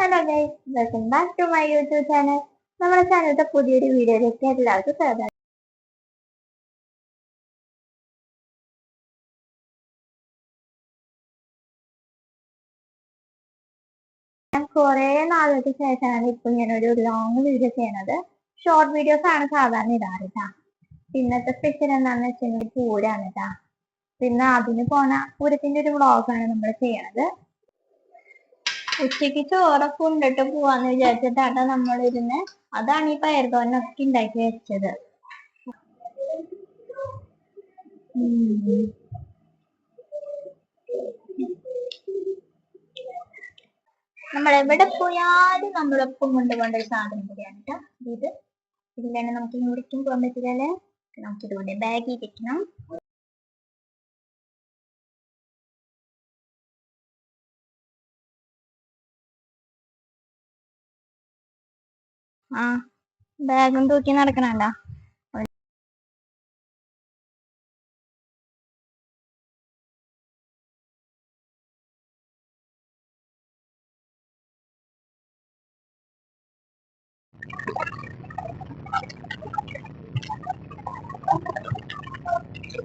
Hello guys welcome back to my YouTube channel നമ്മുടെ ചാനലിന്റെ പുതിയൊരു വീഡിയോയിലേക്ക് എല്ലാവർക്കും സ്വാഗതം. ഞാൻ കുറേ നാളുകൾക്ക് ശേഷമാണ് ഇപ്പൊ ഞാൻ ഒരു ലോങ് വീഡിയോ ചെയ്യണത് ഷോർട്ട് വീഡിയോസ് ആണ് സാധാരണ ഇടാറ് ഇന്നത്തെ സ്പെഷ്യൽ എന്താണെന്ന് വെച്ചിട്ടുണ്ടെങ്കിൽ പൂരാണ് ട്ടാ. പിന്നെ അതിന് പോണ പൂരത്തിന്റെ ഒരു വ്ളോഗാണ് നമ്മൾ ചെയ്യണത്. ഉച്ചയ്ക്ക് ചോറൊക്കെ ഉണ്ടിട്ട് പോവാന്ന് വിചാരിച്ചിട്ടാണ് നമ്മളിരുന്ന്. അതാണ് ഈ പയർതോനൊക്കെ ഉണ്ടാക്കി വെച്ചത്. നമ്മൾ എവിടെ പോയാലും നമ്മളൊപ്പം കൊണ്ടുപോകേണ്ട ഒരു സാധനം കൂടിയാണ് കേട്ടോ ഇത്. ഇതിലാണ് നമുക്ക് ഇങ്ങോട്ടേക്കും പോകാൻ പറ്റില്ലല്ലേ നമുക്ക് ഇതുകൊണ്ട് ബാഗിൽ വെക്കണം ആ ബാഗും തൂക്കി നടക്കണണ്ട?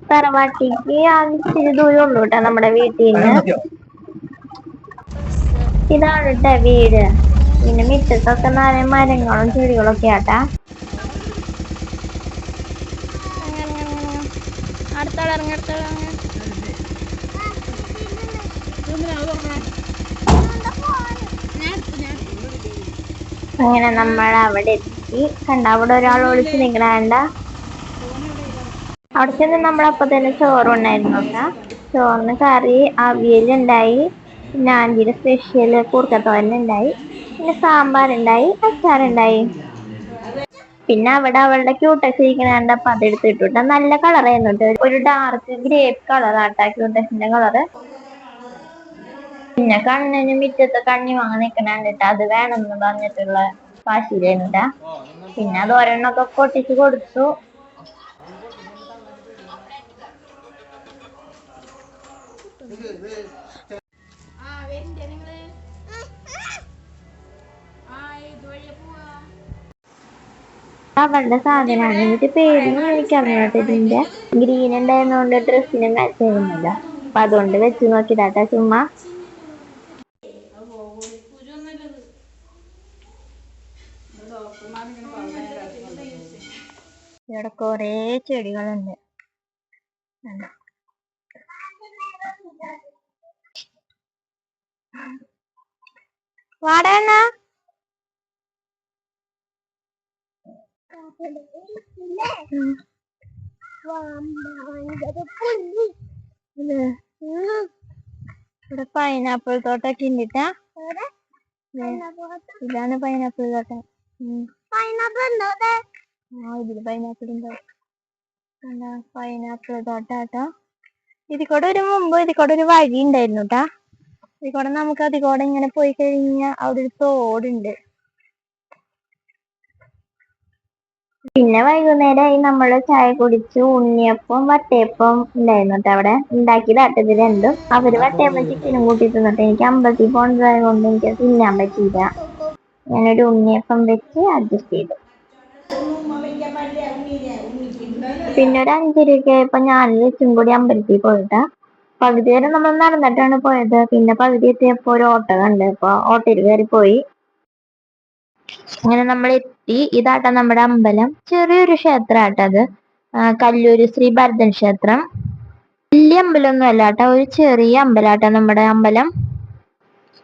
തറവാട്ടിക്ക് ആവശ്യത്തിന് ഇച്ചിരി ദൂരം ഉള്ളൂ കേട്ടോ നമ്മുടെ വീട്ടിൽ നിന്ന് ഇതാണ് കേട്ടോ വീട്. പിന്നെ മിറ്റത്തൊക്കെ നിറയെ മരങ്ങളും ആട്ടാ. അടുത്തോളം ഇറങ്ങി അടുത്തോളം അങ്ങനെ നമ്മൾ അവിടെ എത്തി. കണ്ട അവിടെ ഒരാൾ ഒളിച്ച് നിൽക്കണ അവിടെ ചെന്ന് നമ്മളപ്പോ തന്നെ ചോറുണ്ടായിരുന്നു ചോറിന് കറി അവിയലുണ്ടായി. പിന്നെ ആന്റിയുടെ സ്പെഷ്യൽ കൂർക്കത്തോരൻ ഉണ്ടായി. പിന്നെ സാമ്പാർ ഉണ്ടായി അച്ചാർ ഉണ്ടായി പിന്നെ അവിടെ അവളുടെ ക്യൂട്ടസ് ഇരിക്കണ കണ്ടപ്പോ അതെടുത്തിട്ടുണ്ട് നല്ല കളർ ആയിരുന്നു ഒരു ഡാർക്ക് ഗ്രേപ്പ് കളറാട്ടാ ക്യൂട്ടസിന്റെ കളറ് പിന്നെ കണ്ണിന് മിറ്റത്ത് കണ്ണി വാങ്ങി നിക്കണ കണ്ടിട്ട് അത് വേണമെന്ന് പറഞ്ഞിട്ടുള്ള വാശിയിലായിരുന്നിട്ടാ പിന്നെ അത് ഒരെണ്ണൊക്കെ പൊട്ടിച്ച് കൊടുത്തു. അവളുടെ സാധനമാണ്. എന്നിട്ട് പേരൊന്നും എനിക്ക് അറിഞ്ഞാട്ടെ ഇതിന്റെ ഗ്രീൻ ഉണ്ടായിരുന്നോണ്ട് ഡ്രസ്സിന് മാച്ച് ആയിരുന്നില്ല അപ്പൊ അതുകൊണ്ട് വെച്ച് നോക്കിട്ടാട്ടാ ചുമ്മാ. ഇവിടെ കൊറേ ചെടികളുണ്ട്. കണ്ടോ? വാടാ അണ്ണാ. ഉം. ഇത്. ഇവിടെ പൈനാപ്പിൾ തോട്ടൊക്കെ ഉണ്ടിട്ടാ. ഇതാണ് പൈനാപ്പിൾ തോട്ടം. ആ ഇതിൽ പൈനാപ്പിൾ ഉണ്ടോ. പൈനാപ്പിൾ തോട്ടാട്ടോ. ഇതിക്കൂടെ കൂടെ ഒരു മുമ്പ് ഇതിക്കൂടെ കൂടെ ഒരു വഴി ഉണ്ടായിരുന്നു കേട്ടാ ഇതിക്കൂടെ കൂടെ നമുക്ക് അതിൽ കൂടെ ഇങ്ങനെ പോയി കഴിഞ്ഞാൽ അവിടെ ഒരു തോടുണ്ട്. പിന്നെ വൈകുന്നേരമായി നമ്മൾ ചായ കുടിച്ചു ഉണ്ണിയപ്പം വട്ടയപ്പം ഉണ്ടായിരുന്നു ട്ടോ അവിടെ. ഉണ്ടാക്കിയതാട്ടോ ഇത് രണ്ടും. അവർ വട്ടയപ്പം ചിക്കനും കൂട്ടി തിന്നിട്ട് എനിക്ക് അമ്പലത്തിൽ പോകേണ്ടതായത് കൊണ്ട് എനിക്ക് തിന്നാൻ പറ്റിയില്ല. ഞാനൊരു ഉണ്ണിയപ്പം വെച്ച് അഡ്ജസ്റ്റ് ചെയ്തു. പിന്നെ ഒരു അഞ്ചരയൊക്കെ ആയപ്പോ ഞാനും ലച്ചും കൂടി അമ്പലത്തിൽ പോയിട്ടാ പകുതി വരെ നമ്മൾ നടന്നിട്ടാണ് പോയത്. പിന്നെ പകുതി എത്തിയപ്പോ ഒരു ഓട്ടോ കണ്ട്. അപ്പൊ ഓട്ടോയിൽ കയറി പോയി അങ്ങനെ നമ്മൾ എത്തി ഇതാട്ട നമ്മുടെ അമ്പലം. ചെറിയൊരു ആ, കല്ലൂര് ശ്രീ ഭരതൻ ക്ഷേത്രം. വലിയ അമ്പലമൊന്നും അല്ല കേട്ടോ ഒരു ചെറിയ അമ്പലാട്ട നമ്മുടെ അമ്പലം.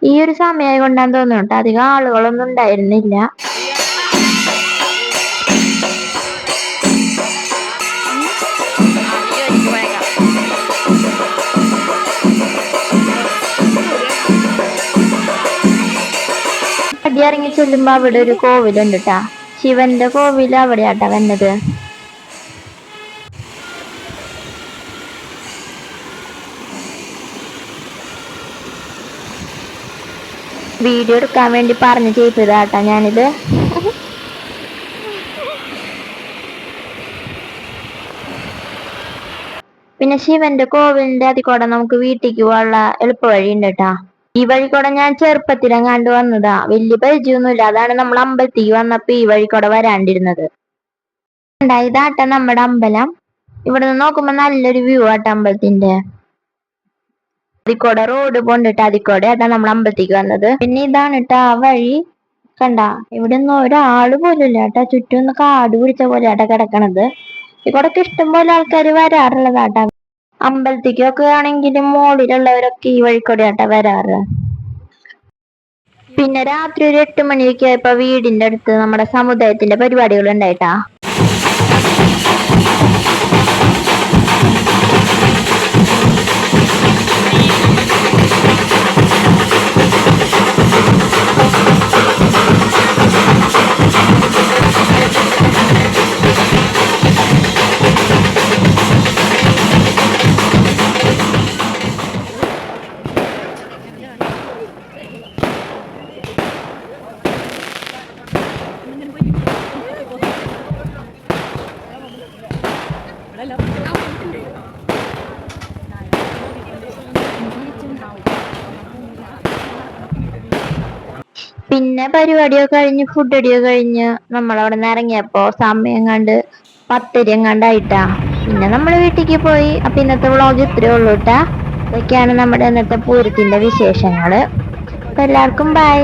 ഈ ഒരു സമയമായി കൊണ്ടാന്ന് തോന്നുന്നു കേട്ടോ. അധികം ആളുകളൊന്നും ഉണ്ടായിരുന്നില്ല. അടി ഇറങ്ങി ചൊല്ലുമ്പോ അവിടെ ഒരു കോവിലുണ്ട് കേട്ടാ ശിവന്റെ കോവിൽ അവിടെയാട്ടാ വന്നത്. വീഡിയോ എടുക്കാൻ വേണ്ടി പറഞ്ഞു ചെയ്തതാട്ടാ ഞാനിത്. പിന്നെ ശിവന്റെ കോവിലിന്റെ അതിക്കൂടെ നമുക്ക് വീട്ടിലേക്ക് പോകാനുള്ള എളുപ്പ വഴി ഉണ്ട് കേട്ടാ ഈ വഴി കൂടെ ഞാൻ ചെറുപ്പത്തിലെങ്ങാണ്ട് വന്നതാ. വലിയ പരിചയമൊന്നുമില്ല അതാണ് നമ്മൾ അമ്പലത്തിൽ വന്നപ്പോ ഈ വഴി കൂടെ വരാണ്ടിരുന്നത്. ഇതാട്ടെ നമ്മുടെ അമ്പലം. ഇവിടെ നിന്ന് നോക്കുമ്പോ നല്ലൊരു വ്യൂ ആട്ടെ അമ്പലത്തിന്റെ. അതിക്കൂടെ റോഡ് പോണ്ടിട്ട് അതിക്കൂടെ അതാ നമ്മൾ അമ്പലത്തേക്ക് വന്നത്. പിന്നെ ഇതാണ് ഇട്ടാ ആ വഴി. കണ്ട ഇവിടെ ഒന്നും ഒരാൾ പോലും ഇല്ല കേട്ടാ ചുറ്റും ഒന്ന് കാട് പിടിച്ച പോലെ ആട്ടാ കിടക്കണത്. ഇവിടൊക്കെ ഇഷ്ടംപോലെ ആൾക്കാർ വരാറുള്ളതാട്ടാ. അമ്പലത്തേക്കൊക്കെ ആണെങ്കിലും മോളിലുള്ളവരൊക്കെ ഈ വഴിക്കൂടെ ആട്ടാ വരാറ്. പിന്നെ രാത്രി ഒരു എട്ട് മണിയൊക്കെ ആയപ്പോ വീടിന്റെ അടുത്ത് നമ്മുടെ സമുദായത്തിന്റെ പരിപാടികൾ ഉണ്ടായിട്ടാ പിന്നെ പരിപാടിയൊക്കെ കഴിഞ്ഞ് ഫുഡ് അടിയോ കഴിഞ്ഞ് നമ്മൾ അവിടെ നിന്ന് ഇറങ്ങിയപ്പോ സമയം കണ്ട് പത്തര കണ്ടായിട്ടാ. പിന്നെ നമ്മൾ വീട്ടിലേക്ക് പോയി. അപ്പൊ ഇന്നത്തെ വ്ളോഗ് ഇത്രയേ ഉള്ളൂ കേട്ടാ ഇതൊക്കെയാണ് നമ്മുടെ ഇന്നത്തെ പൂരത്തിന്റെ വിശേഷങ്ങൾ. അപ്പൊ എല്ലാവർക്കും ബൈ